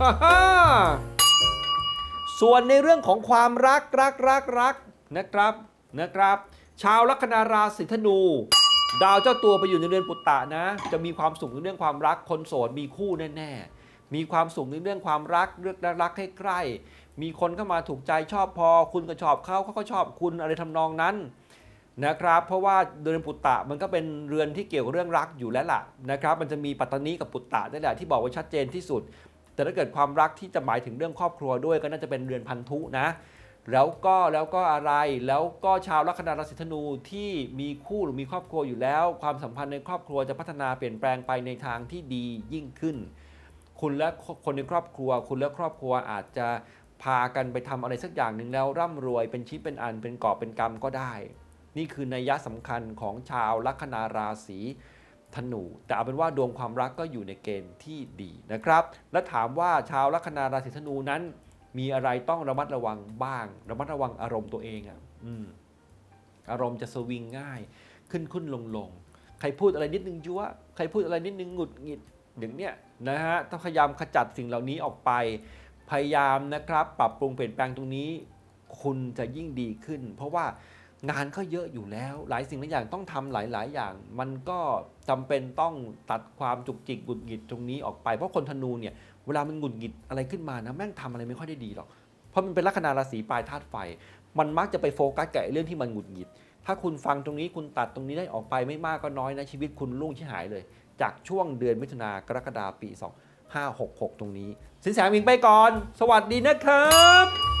ฮ่าฮ่าส่วนในเรื่องของความรักรักรักรักนะครับนะครับ ชาวลัคนาราศีธนู ดาวเจ้าตัวไปอยู่ในเรือนปุตตะนะ จะมีความสุขในเรื่องความรักคนโสดมีคู่แน่ๆมีความสุขในเรื่องความรักเรื่องรักให้ใกล้ มีคนเข้ามาถูกใจชอบพอ คุณก็ชอบเขาเขาก็ชอบคุณอะไรทำนองนั้นนะครับ เพราะว่าเดือนปุตตะมันก็เป็นเรือนที่เกี่ยวกับเรื่องรักอยู่แล้วล่ะนะครับ มันจะมีปัตตานีกับปุตตะนี่แหละที่บอกว่าชัดเจนที่สุด แต่ถ้าเกิดความรักที่จะหมายถึงเรื่องครอบครัวด้วยก็น่าจะเป็นเรือนพันธุนะ แล้วก็แล้วก็อะไรแล้วก็ชาวลัคนาราศีธนูที่มีคู่หรือมีครอบครัวอยู่แล้ว ความสัมพันธ์ในครอบครัวจะพัฒนาเปลี่ยนแปลงไปในทางที่ดียิ่งขึ้น คุณและคนในครอบครัว คุณและครอบครัวอาจจะพากันไปทำอะไรสักอย่างหนึ่งแล้วร่ำรวยเป็นชิ้นเป็นอันเป็นกอบเป็นกำก็ได้ นี่คือนัยยะสำคัญของชาวลัคนาราศี ธนู แต่เอาเป็นว่าดวงความรักก็อยู่ในเกณฑ์ที่ดีนะครับ และถามว่าชาวลัคนาราศีธนูนั้น มีอะไรต้องระมัดระวังบ้าง ระมัดระวังอารมณ์ตัวเองอะอืมอารมณ์จะสวิงง่าย ขึ้นขึ้นลงลงใครพูดอะไรนิดนึงยั่วใครพูดอะไรนิดนึงหงุดหงิดอย่างเนี้ยนะฮะต้องพยายามขจัดสิ่งเหล่านี้ออกไป พยายามนะครับ ปรับปรุงเปลี่ยนแปลงตรงนี้ คุณจะยิ่งดีขึ้น เพราะว่า งานก็เยอะอยู่แล้ว หลายสิ่งหลายอย่างต้องทำหลาย ๆ อย่าง มันก็จำเป็นต้องตัดความจุกจิกหงุดหงิดตรงนี้ออกไปเพราะคนธนูเนี่ยเวลามันหงุดหงิดอะไรขึ้นมานะแม่งทำอะไรไม่ค่อยได้ดีหรอกเพราะมันเป็นลัคนาราศีปลายธาตุไฟ มันมักจะไปโฟกัสกับเรื่องที่มันหงุดหงิด ถ้าคุณฟังตรงนี้คุณตัดตรงนี้ได้ออกไปไม่มากก็น้อยนะชีวิตคุณรุ่งชิหายเลย จากช่วงเดือนมิถุนากรกฎาปี 2566 ตรงนี้ สินแสมิงไปก่อน สวัสดีนะครับ